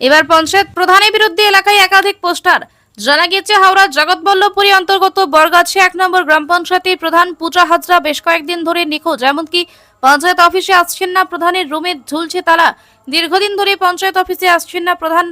এবার পঞ্চায়েত প্রধানের বিরুদ্ধে এলাকায় একাধিক পোস্টার। জানা গিয়েছে, হাওড়া জগৎবল্লভপুরী অন্তর্গত বরগাছি এক নম্বর গ্রাম পঞ্চায়েতের প্রধান পূজা হাজরা বেশ কয়েকদিন ধরে নিখোঁজ। এমনকি পঞ্চায়েত অফিসে আসছেন না প্রধানের রুমে ঝুলছে তালা। দীর্ঘদিন ধরে পঞ্চায়েত অফিসে আসছেন না প্রধান,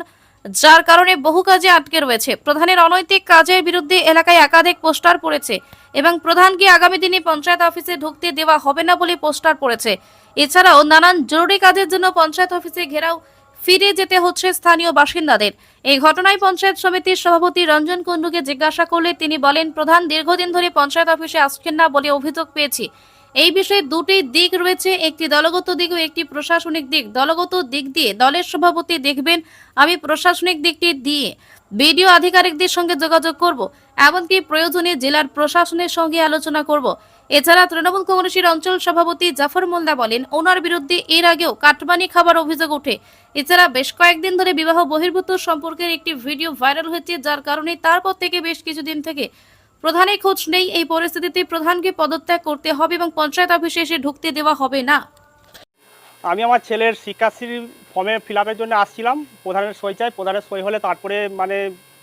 যার কারণে বহু কাজে আটকে রয়েছে। প্রধানের অনৈতিক কাজের বিরুদ্ধে এলাকায় একাধিক পোস্টার পড়েছে এবং প্রধানকে আগামী দিনে পঞ্চায়েত অফিসে ঢুকতে দেওয়া হবে না বলে পোস্টার পড়েছে। এছাড়াও নানান জরুরি কাজের জন্য পঞ্চায়েত অফিসে ঘেরাও ফিরে যেতে হচ্ছে স্থানীয় বাসিন্দাদের। এই ঘটনায় পঞ্চায়েত সমিতির সভাপতি রঞ্জন কুণ্ডুকে জিজ্ঞাসা করলে তিনি বলেন, প্রধান, দীর্ঘদিন ধরে পঞ্চায়েত অফিসে আসছেন না বলে অভিযোগ পেয়েছি। এই বিষয়ে দুটি দিক রয়েছে, একটি দলগত দিক ও একটি প্রশাসনিক দিক। দলগত দিক দিয়ে দলের সভাপতি দেখবেন, আমি প্রশাসনিক দিকটি দিয়ে বিডিও আধিকারিকদের সঙ্গে যোগাযোগ করব, এমনকি প্রয়োজনে জেলার প্রশাসনের সঙ্গে আলোচনা করব। এছাড়া তৃণমূল কংগ্রেসের অঞ্চল সভাপতি জাফর মোল্লা বলেন, ওনার বিরুদ্ধে এর আগেও কাটমানি খাবার অভিযোগ ওঠে। এছাড়া বেশ কয়েকদিন ধরে বিবাহ বহির্ভূত সম্পর্কের একটি ভিডিও ভাইরাল হয়েছে, যার কারণে তারপর থেকে বেশ কিছুদিন থেকে প্রধানের খোঁজ নেই। এই পরিস্থিতিতে প্রধানকে পদত্যাগ করতে হবে এবং পঞ্চায়েত অফিসে এসে ঢুকতে দেওয়া হবে না। আমি আমার ছেলের শিক্ষাশ্রী ফর্মে ফিল জন্য আসছিলাম। প্রধানের সই চাই, প্রধানের সই হলে তারপরে মানে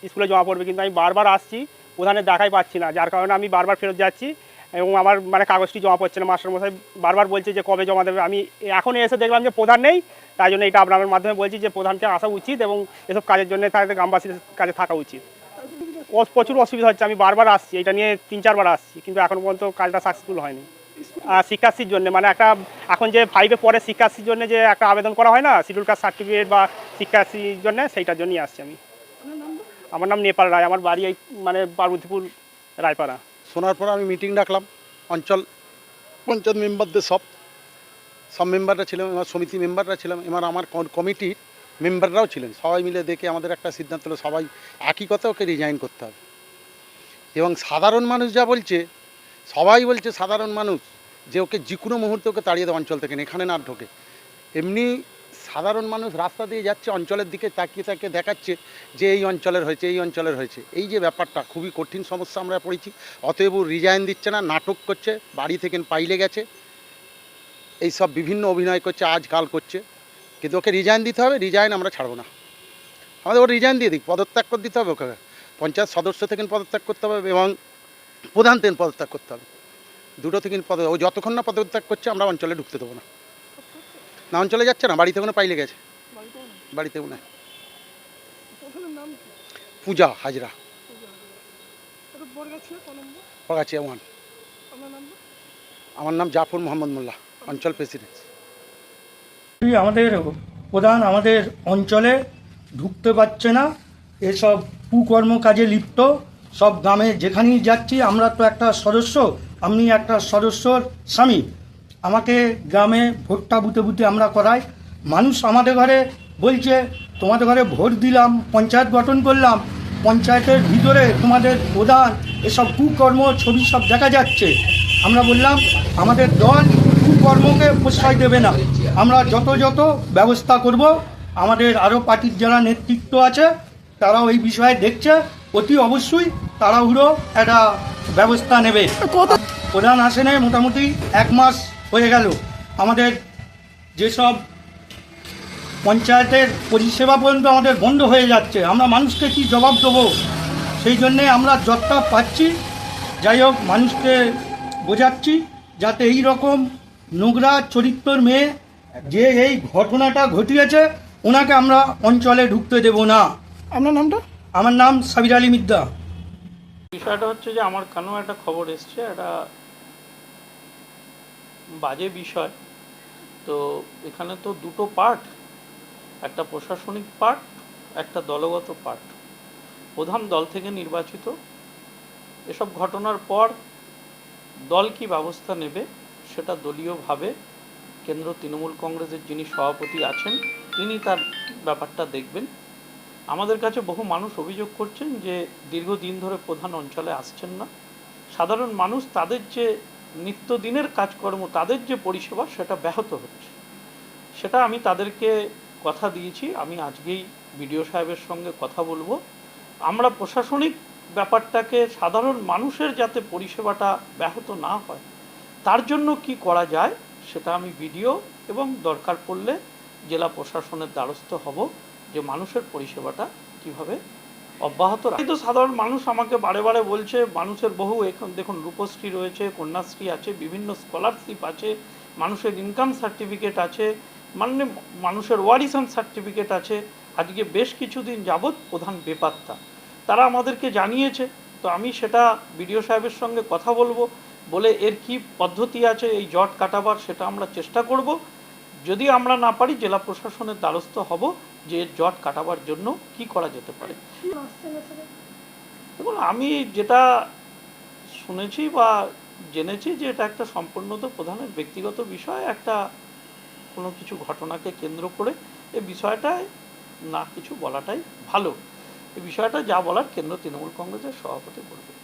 স্কুলে জমা পড়বে, কিন্তু আমি বারবার আসছি, প্রধানের দেখাই পাচ্ছি না। যার কারণে আমি বারবার ফেরত যাচ্ছি। এবং আমার মানে কাগজটি জমা পড়ছে না মাস্টারমশাই বারবার বলছে যে কবে জমা দেবে। আমি এখন এসে দেখলাম যে প্রধান নেই তাই জন্য এটা আপনার মাধ্যমে বলছি যে প্রধানকে আসা উচিত এবং এসব কাজের জন্য তাদের গ্রামবাসীর কাজে থাকা উচিত। প্রচুর অসুবিধা হচ্ছে আমি বারবার আসছি এটা নিয়ে তিন চারবার আসছি কিন্তু এখন পর্যন্ত কাজটা সাকসেসফুল হয়নি। আর শিক্ষাশ্রীর জন্য মানে একটা এখন যে ফাইভে পরে শিক্ষাশ্রীর জন্য যে একটা আবেদন করা হয় না শিডিউল কাস্ট সার্টিফিকেট বা শিক্ষাশ্রীর জন্য সেইটার জন্যই আসছি আমি। আমার নাম নেপাল রায় আমার বাড়ি এই মানে পার্বতীপুর রায়পাড়া। শোনার পর আমি মিটিং ডাকলাম, অঞ্চল পঞ্চায়েত মেম্বারদের সব। সব মেম্বাররা ছিলাম, এবার সমিতি মেম্বাররা ছিলাম, এবার আমার কমিটির মেম্বাররাও ছিলেন। সবাই মিলে দেখে আমাদের একটা সিদ্ধান্ত হলো, সবাই একই কথা ওকে রিজাইন করতে হবে। এবং সাধারণ মানুষ যা বলছে, সবাই বলছে সাধারণ মানুষ যে ওকে যে কোনো মুহূর্তে ওকে তাড়িয়ে দেওয়া অঞ্চল থেকে, এখানে না ঢোকে। এমনি সাধারণ মানুষ রাস্তা দিয়ে যাচ্ছে, অঞ্চলের দিকে তাকিয়ে তাকিয়ে দেখাচ্ছে যে এই অঞ্চলের হয়েছে, এই অঞ্চলের হয়েছে। এই যে ব্যাপারটা, খুবই কঠিন সমস্যা আমরা পড়েছি। অতএব রিজাইন দিচ্ছে না, নাটক করছে, বাড়ি থেকে পাইলে গেছে। এই সব বিভিন্ন অভিনয় করছে আজ কাল করছে। কিন্তু ওকে রিজাইন দিতে হবে রিজাইন আমরা ছাড়বো না। আমাদের ও রিজাইন দিয়ে দিক, পদত্যাগ করে দিতে হবে ওকে। পঞ্চায়েত সদস্য থেকে পদত্যাগ করতে হবে এবং প্রধান থেকে পদত্যাগ করতে হবে। দুটো থেকে পদ ও যতক্ষণ না পদত্যাগ করছে, আমরা অঞ্চলে ঢুকতে দেবো না। না অঞ্চলে যাচ্ছে না? বাড়িতে কোনো পাইলে গেছে? বাড়িতেও না পূজা হাজরা। ওয়ান। আমার নাম জাফর মোহাম্মদ মোল্লা অঞ্চল প্রেসিডেন্ট। আমাদের প্রধান আমাদের অঞ্চলে ঢুকতে পারছে না। এসব কুকর্ম কাজে লিপ্ত। সব গ্রামে যেখানেই যাচ্ছি আমরা তো একটা সদস্য আমি একটা সদস্যর স্বামী। আমাকে গ্রামে ভোটটা বুতে বুতে আমরা করাই। মানুষ আমাদের ঘরে বলছে তোমাদের ঘরে ভোট দিলাম পঞ্চায়েত গঠন করলাম পঞ্চায়েতের ভিতরে তোমাদের প্রধান এসব কুকর্ম ছবি সব দেখা যাচ্ছে। আমরা বললাম আমাদের দল কুকর্মকে প্রশ্রয় দেবে না। আমরা যত যত ব্যবস্থা করব আমাদের আরও পার্টির যারা নেতৃত্ব আছে তারাও এই বিষয়ে দেখছে অতি অবশ্যই তাড়াহুড়ো একটা ব্যবস্থা নেবে। প্রধান আসেনে মোটামুটি এক মাস হয়ে গেল। আমাদের যেসব পঞ্চায়েতের পরিষেবা পর্যন্ত আমাদের বন্ধ হয়ে যাচ্ছে আমরা মানুষকে কি জবাব দেবো? সেই জন্যে আমরা যতটা পাচ্ছি যাই হোক মানুষকে বোঝাচ্ছি যাতে এই রকম নোংরা চরিত্রের মেয়ে যে এই ঘটনাটা ঘটিয়েছে ওনাকে আমরা অঞ্চলে ঢুকতে দেব না। আপনার নামটা? আমার নাম সাবির আলী মিদ্দা। বিষয়টা হচ্ছে যে আমার কেন একটা খবর এসছে একটা বাজে বিষয়। তো এখানে তো দুটো পার্ট, একটা প্রশাসনিক পার্ট, একটা দলগত পার্ট। প্রধান দল থেকে নির্বাচিত। এসব ঘটনার পর দল কি ব্যবস্থা নেবে সেটা দলীয়ভাবে কেন্দ্র তৃণমূল কংগ্রেসের যিনি সভাপতি আছেন, তিনি তার ব্যাপারটা দেখবেন। আমাদের কাছে বহু মানুষ অভিযোগ করছেন যে দীর্ঘদিন ধরে প্রধান অঞ্চলে আসছেন না। সাধারণ মানুষ তাদের যে নিত্যদিনের কাজকর্ম, তাদের যে পরিষেবা সেটা ব্যাহত হচ্ছে। সেটা আমি তাদেরকে কথা দিয়েছি, আমি আজকেই বিডিও সাহেবের সঙ্গে কথা বলব। আমরা প্রশাসনিক ব্যাপারটাকে সাধারণ মানুষের যাতে পরিষেবাটা ব্যাহত না হয়, তার জন্য কি করা যায় সেটা আমি বিডিও এবং দরকার পড়লে জেলা প্রশাসনের দ্বারস্থ হব যে মানুষের পরিষেবাটা কীভাবে অব্যাহত রাখে তো সাধারণ মানুষ আমাকে বারে বারে বলছে, মানুষের বহু এখন দেখুন, রূপশ্রী রয়েছে, কন্যাশ্রী আছে, বিভিন্ন স্কলারশিপ আছে, মানুষের ইনকাম সার্টিফিকেট আছে মানে মানুষের ওয়ারিসান সার্টিফিকেট আছে। আজকে বেশ কিছুদিন যাবৎ প্রধান বেপাত্তা। তারা আমাদেরকে জানিয়েছে, তো আমি সেটা বিডিও সাহেবের সঙ্গে কথা বলব, বলে এর কি পদ্ধতি আছে, এই জট কাটাবার সেটা আমরা চেষ্টা করব। যদি আমরা না পারি, জেলা প্রশাসনের দ্বারস্থ হব। যে জট কাটাবার জন্য কি করা যেতে পারে? দেখুন, আমি যেটা শুনেছি বা জেনেছি যে এটা একটা সম্পূর্ণত প্রধানের ব্যক্তিগত বিষয়, একটা কোনো কিছু ঘটনাকে কেন্দ্র করে এ বিষয়টায় না কিছু বলাটাই ভালো। এই বিষয়টা যা বলার কেন্দ্র তৃণমূল কংগ্রেসের সভাপতি বলবে